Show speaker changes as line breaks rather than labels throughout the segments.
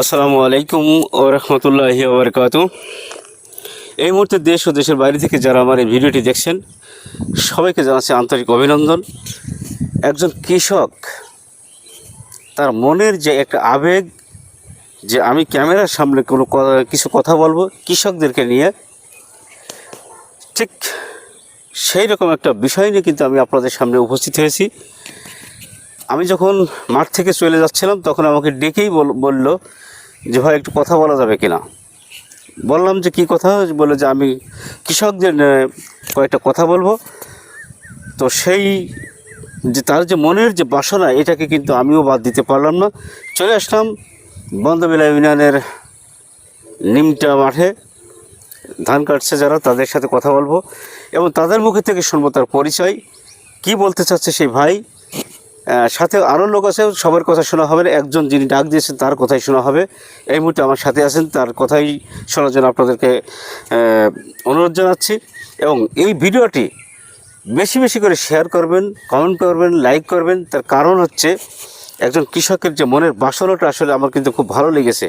আসসালামু আলাইকুম ও রহমতুল্লাহি এই মুহূর্তে দেশ ও দেশের বাইরে থেকে যারা আমার এই ভিডিওটি দেখছেন, সবাইকে জানাচ্ছি আন্তরিক অভিনন্দন। একজন কৃষক, তার মনের যে একটা আবেগ, যে আমি ক্যামেরার সামনে কোনো কিছু কথা বলব কৃষকদেরকে নিয়ে, ঠিক সেই রকম একটা বিষয় নিয়ে কিন্তু আমি আপনাদের সামনে উপস্থিত হয়েছি। আমি যখন মাঠ থেকে চলে যাচ্ছিলাম, তখন আমাকে ডেকেই বল- বলল যে, ভাই, একটু কথা বলা যাবে কিনা? বললাম যে, কি কথা? বলে যে, আমি কৃষকদের কয়েকটা কথা বলব। তো সেই যে, তার যে মনের যে বাসনা, এটাকে কিন্তু আমিও বাদ দিতে পারলাম না। চলে আসলাম বন্ধবেলা ইউনিয়নের নিমটা মাঠে। ধান কাটছে যারা, তাদের সাথে কথা বলব এবং তাদের মুখে থেকে শুনব তার পরিচয়। কি বলতে চাচ্ছে সেই ভাই? সাথে আরও লোক আছে সবার কথা শোনা হবে না। একজন যিনি ডাক দিয়েছেন তার কথাই শোনা হবে। এই মুহূর্তে আমার সাথে আছেন তার কথাই শোনার জন্য আপনাদেরকে অনুরোধ জানাচ্ছি। এবং এই ভিডিওটি বেশি বেশি করে শেয়ার করবেন কমেন্ট করবেন লাইক করবেন। তার কারণ হচ্ছে একজন কৃষকের যে মনের বাসনাটা আসলে আমার কিন্তু খুব ভালো লেগেছে।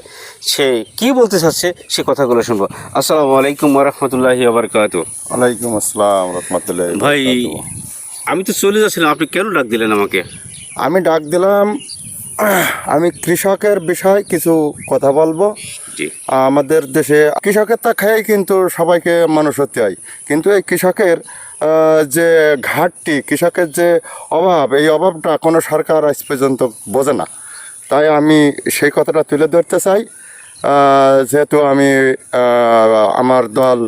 সে কি বলতে চাচ্ছে সে কথাগুলো শুনব। আসসালামু আলাইকুম রহমতুল্লাহি আবরকাত
ওয়ালাইকুম আসসালাম রহমতুল্লাহ
ভাই আমি তো চলে যাচ্ছিলাম আপনি কেন ডাক দিলেন আমাকে?
আমি ডাক দিলাম আমি কৃষকের বিষয়ে কিছু কথা বলব। আমাদের দেশে কৃষকের তা খেয়েই কিন্তু সবাইকে মানুষ হতে হয়। কিন্তু এই কৃষকের যে ঘাটটি কৃষকের যে অভাব এই অভাবটা কোনো সরকার আজ পর্যন্ত বোঝে না। তাই আমি সেই কথাটা তুলে ধরতে চাই। যেহেতু আমি আমার দল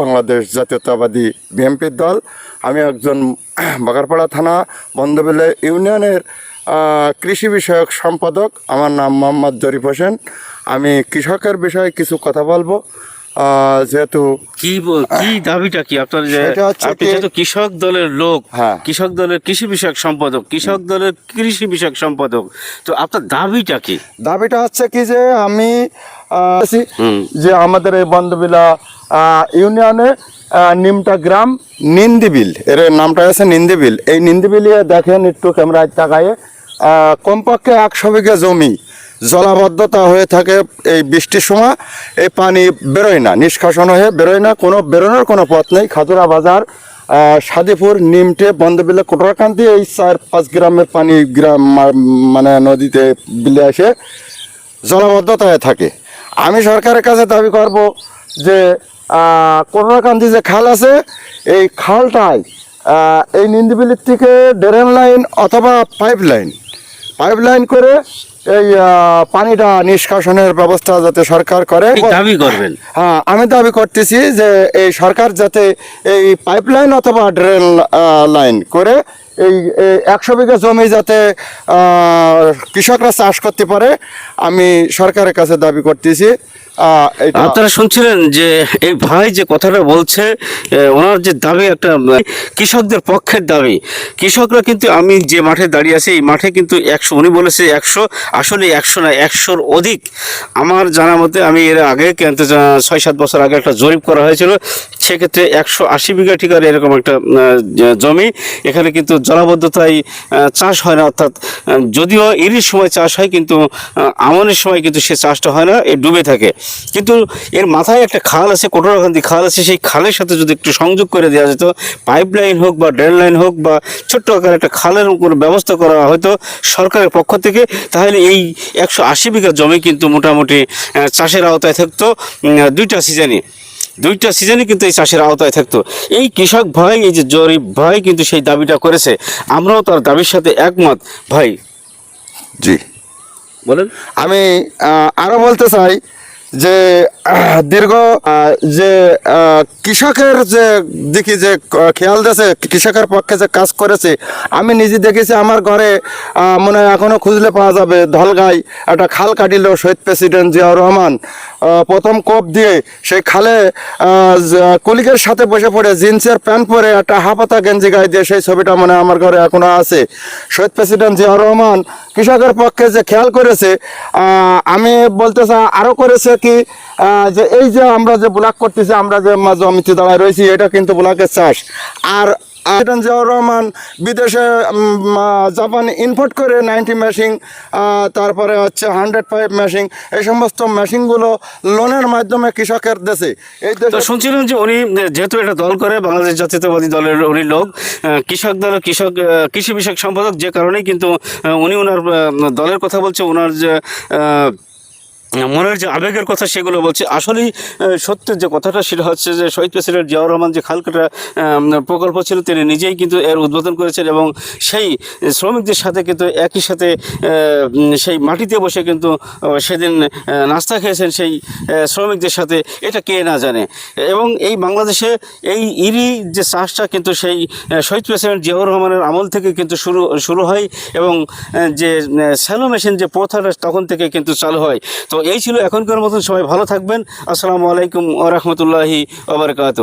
বাংলাদেশ জাতীয়তাবাদী বিএনপির দল, আমি একজন বাগারপাড়া থানা বন্ধবিলে ইউনিয়নের কৃষি বিষয়ক সম্পাদক। আমার নাম মোহাম্মদ জরিফ হোসেন। আমি কৃষকের বিষয়ে কিছু কথা বলব। যেহেতু
কি কি দাবিটা কি আপনার যে আপনি যেহেতু কৃষক দলের লোক
হ্যাঁ।
কৃষক দলের কৃষি বিষয়ক সম্পাদক কৃষক দলের কৃষি বিষয়ক সম্পাদক তো আপনার দাবিটা কি
দাবিটা হচ্ছে কি যে আমি। যে আমাদের এই বন্ধবিলা ইউনিয়নে নিমটা গ্রাম নিন্দিবিল এর নামটা আছে নিন্দিবিল এই নিন্দিবিলে দেখেন একটু ক্যামেরায় তাকায়ে কমপক্ষে একশো বিঘা জমি জলাবদ্ধতা হয়ে থাকে এই বৃষ্টির সময় এই পানি বেরোয় না নিষ্কাশন হয়ে বেরোয় না কোনো বেরোনোর কোনো পথ নেই। খাতুরা বাজার সাদিপুর নিমটে বন্ধবিলে কোটরাকান্তি এই চার পাঁচ গ্রামের পানি গ্রাম মানে নদীতে বিলে আসে জলাবদ্ধতায় থাকে। আমি সরকারের কাছে দাবি করব যে করোনাকান্দি যে খাল আছে এই খালটায় আহ, এই নিন্দিবিলির থেকে ড্রেন লাইন অথবা পাইপ লাইন পাইপ লাইন করে এই পানিটা নিষ্কাশনের ব্যবস্থা যাতে সরকার করে।
দাবি করবেন।
হ্যাঁ আমি দাবি করতেছি যে এই সরকার যাতে এই পাইপলাইন অথবা ড্রেন লাইন করে এই একশো বিঘা জমি যাতে কৃষকরা চাষ করতে পারে, আমি সরকারের কাছে দাবি করতেছি।
আপনারা শুনছিলেন যে এই ভাই যে কথাটা বলছে ওনার যে দাবি একটা কৃষকদের পক্ষের দাবি। কৃষকরা কিন্তু, আমি যে মাঠে দাঁড়িয়ে আছি, এই মাঠে কিন্তু একশো, উনি বলেছে একশো, আসলে একশো না, একশোর অধিক। আমার জানা মতে, আমি এর আগে কিন্তু ছয় সাত বছর আগে একটা জরিপ করা হয়েছিল, সেক্ষেত্রে একশো আশি বিঘা ঠিকার এরকম একটা জমি, এখানে কিন্তু জলাবদ্ধতায় চাষ হয় না, অর্থাৎ যদিও এরই সময় চাষ হয়, কিন্তু আমনের সময় কিন্তু সে চাষটা হয় না, এ ডুবে থাকে। কিন্তু এর মাথায় একটা খাল আছে কোটরাকান্দি খাল আছে, সেই খালের সাথে যদি একটু সংযোগ করে দেওয়া যেত পাইপ লাইন হোক বা ড্রেন লাইন হোক বা ছোট্ট আকারে একটা খালের কোনো ব্যবস্থা করা হয়তো সরকারের পক্ষ থেকে, তাহলে এই একশো আশি বিঘা জমি কিন্তু মোটামুটি চাষের আওতায় থাকতো দুইটা সিজনে। দুইটা সিজনে কিন্তু এই চাষের আওতায় থাকতো। এই কৃষক ভাই এই যে জরিপ ভাই কিন্তু সেই দাবিটা করেছে। আমরাও তার দাবির সাথে একমত। ভাই
জি।
বলেন।
আমি আহ, আরও বলতে চাই যে দীর্ঘ যে কৃষকের যে দেখি যে খেয়াল দিয়েছে কৃষকের পক্ষে যে কাজ করেছে আমি নিজে দেখেছি আমার ঘরে মনে হয় এখনও খুঁজলে পাওয়া যাবে। ধলগাই একটা খাল কাটিল শহীদ প্রেসিডেন্ট জিয়াউর রহমান। প্রথম কোপ দিয়ে সেই খালে কলিকের সাথে বসে পড়ে, জিন্সের প্যান্ট পরে একটা হাফাতা গেঞ্জি গায়ে দিয়ে সেই ছবিটা মানে আমার ঘরে এখনও আছে। শহীদ প্রেসিডেন্ট জিয়াউর রহমান কৃষকের পক্ষে যে খেয়াল করেছে আমি বলতে চাই আরও করেছে কি যে এই যে আমরা যে ব্লক করতেছি, আমরা যে জমিতে দাঁড়ায় রয়েছি, এটা কিন্তু ব্লকের চাষ। আর প্রেসিডেন্ট জিয়াউর রহমান বিদেশে জাপান ইম্পোর্ট করে নাইনটি মেশিন তারপরে হচ্ছে হান্ড্রেড ফাইভ মেশিন এই সমস্ত মেশিনগুলো লোনের মাধ্যমে কৃষকের দেশে। এই দেশে
শুনছিলাম যে উনি যেহেতু এটা দল করে বাংলাদেশ জাতীয়তাবাদী দলের উনি লোক কৃষক দল কৃষক কৃষি বিষয়ক সম্পাদক যে কারণেই কিন্তু উনি ওনার দলের কথা বলছে ওনার যে মনের যে আবেগের কথা সেগুলো বলছে। আসলেই সত্যের যে কথাটা সেটা হচ্ছে যে শহীদ প্রেসিডেন্ট জিয়াউর রহমান যে খালকাটা প্রকল্প ছিল, তিনি নিজেই কিন্তু এর উদ্বোধন করেছেন এবং সেই শ্রমিকদের সাথে কিন্তু একই সাথে সেই মাটিতে বসে কিন্তু সেদিন নাস্তা খেয়েছেন সেই শ্রমিকদের সাথে। এটা কে না জানে? এবং এই বাংলাদেশে এই ইরি যে চাষটা কিন্তু সেই শহীদ প্রেসিডেন্ট জিয়াউর রহমানের আমল থেকে কিন্তু শুরু শুরু হয় এবং যে স্যালো মেশিন যে প্রথাটা তখন থেকে কিন্তু চালু হয়। তো এই ছিল এখনকার মতন সবাই ভালো থাকবেন। আসসালামু আলাইকুম রহমতুল্লাহি ওবরকাত